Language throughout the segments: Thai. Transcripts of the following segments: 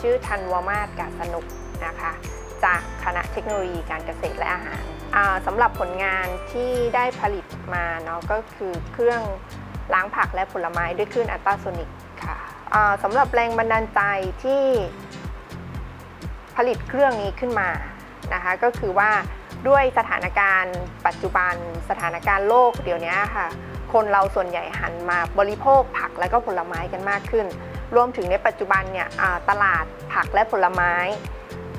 ชื่อธันวมาศกาสนุกนะคะ จากคณะเทคโนโลยีการเกษตรและอาหารสำหรับผลงานที่ได้ผลิตมาเนาะก็คือเครื่องล้างผักและผลไม้ด้วยคลื่นอัลตราโซนิกค่ะสำหรับแรงบันดาลใจที่ผลิตเครื่องนี้ขึ้นมานะคะก็คือว่าด้วยสถานการณ์ปัจจุบันสถานการณ์โลกเดี๋ยวนี้ค่ะ คนเราส่วนใหญ่หันมาบริโภคผักและก็ผลไม้กันมากขึ้น รวมถึงในปัจจุบันเนี่ยตลาดผักและผลไม้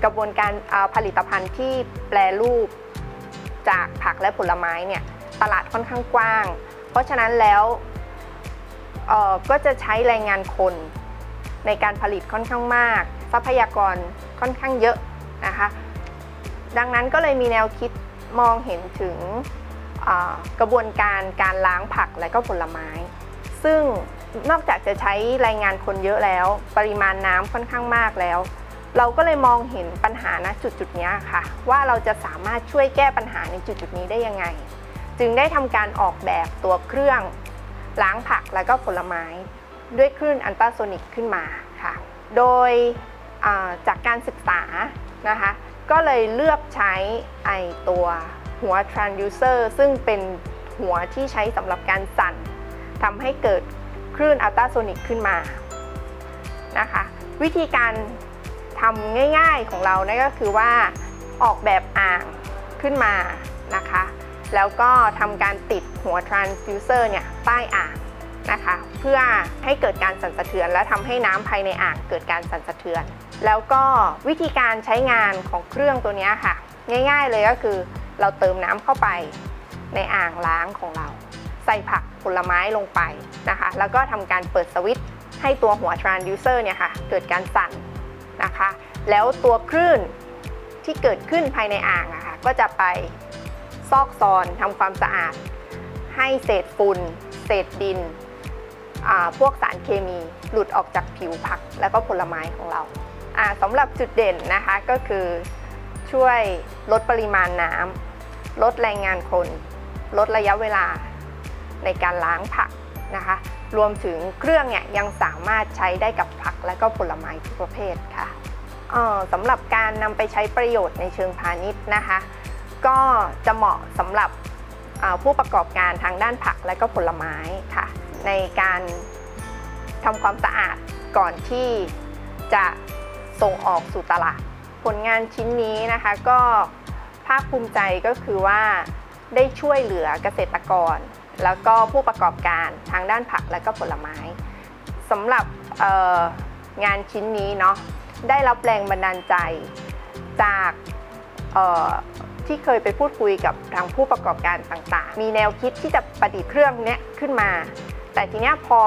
กระบวนการผลิตภัณฑ์ที่แปรรูปจากผักและผลไม้เนี่ยตลาดค่อนข้างกว้าง เพราะฉะนั้นแล้วก็จะใช้แรงงานคนในการผลิตค่อนข้างมาก ทรัพยากรค่อนข้างเยอะนะคะดังนั้นก็เลยมีแนวคิดมองเห็นถึงกระบวนการการล้างผักและก็ผลไม้ ซึ่ง นอกจากจะใช้แรงงานคนเยอะแล้ว ปริมาณน้ำค่อนข้างมากแล้ว เราก็เลยมองเห็นปัญหาณจุดจุดนี้ค่ะ ว่าเราจะสามารถช่วยแก้ปัญหาในจุดจุดนี้ได้ยังไง จึงได้ทำการออกแบบตัวเครื่อง ล้างผักและก็ผลไม้ ด้วยคลื่นอัลตราโซนิกขึ้นมาค่ะ โดยาจากการศึกษานะคะ ก็เลยเลือกใช้ไอตัวหัว transducer ซึ่งเป็นหัวที่ใช้สำหรับการสั่นทำให้เกิด ลื่นอัลตราโซนิกขึ้นมานะคะ วิธีการทำง่ายๆของเรานั่นก็คือว่าออกแบบอ่างขึ้นมานะคะ แล้วก็ทำการติดหัว transducer เนี่ยใต้อ่างนะคะ เพื่อให้เกิดการสั่นสะเทือน และทำให้น้ำภายในอ่างเกิดการสั่นสะเทือน แล้วก็วิธีการใช้งานของเครื่องตัวนี้ค่ะ ง่ายๆเลยก็คือเราเติมน้ำเข้าไปในอ่างล้างของเรา ใส่ผักผลไม้ลงไปนะคะ แล้วก็ทำการเปิดสวิตช์ให้ตัวหัว transducer เนี่ยค่ะเกิดการสั่นนะคะ แล้วตัวคลื่นที่เกิดขึ้นภายในอ่างอะค่ะก็จะไปซอกซอนทำความสะอาด ให้เศษฝุ่นเศษดิน พวกสารเคมีหลุดออกจากผิวผักแล้วก็ผลไม้ของเราสำหรับจุดเด่นนะคะก็คือช่วยลดปริมาณน้ำลดแรงงานคน ลดระยะเวลา ในการล้างผักนะคะ รวมถึงเครื่องเนี่ยยังสามารถใช้ได้กับผักและก็ผลไม้ทุกประเภทค่ะออสำหรับการนำไปใช้ประโยชน์ในเชิงพาณิชย์นะคะ ก็จะเหมาะสำหรับผู้ประกอบการทางด้านผักและก็ผลไม้ค่ะ ในการทำความสะอาดก่อนที่จะส่งออกสู่ตลาด ผลงานชิ้นนี้นะคะก็ภาคภูมิใจก็คือว่าได้ช่วยเหลือเกษตรกร แล้วก็ผู้ประกอบการทางด้านผักและก็ผลไม้สำหรับงานชิ้นนี้เนาะได้รับแรงบันดาลใจจากที่เคยไปพูดคุยกับทางผู้ประกอบการต่างๆ มีแนวคิดที่จะประดิษฐ์เครื่องเนี้ยขึ้นมา แต่ทีเนี้ยพอ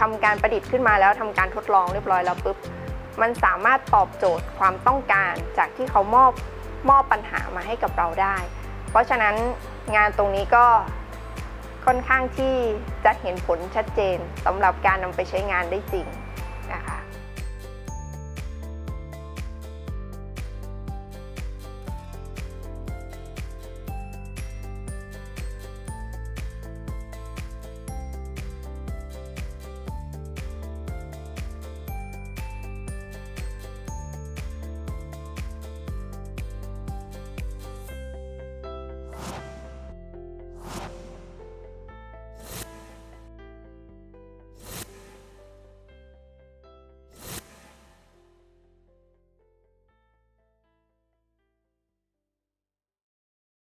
ทำการประดิษฐ์ขึ้นมาแล้วทำการทดลองเรียบร้อยแล้วปุ๊บ มันสามารถตอบโจทย์ความต้องการจากที่เขามอบมอบปัญหามาให้กับเราได้ เพราะฉะนั้นงานตรงนี้ก็ ค่อนข้างที่จะเห็นผลชัดเจนสำหรับการนำไปใช้งานได้จริง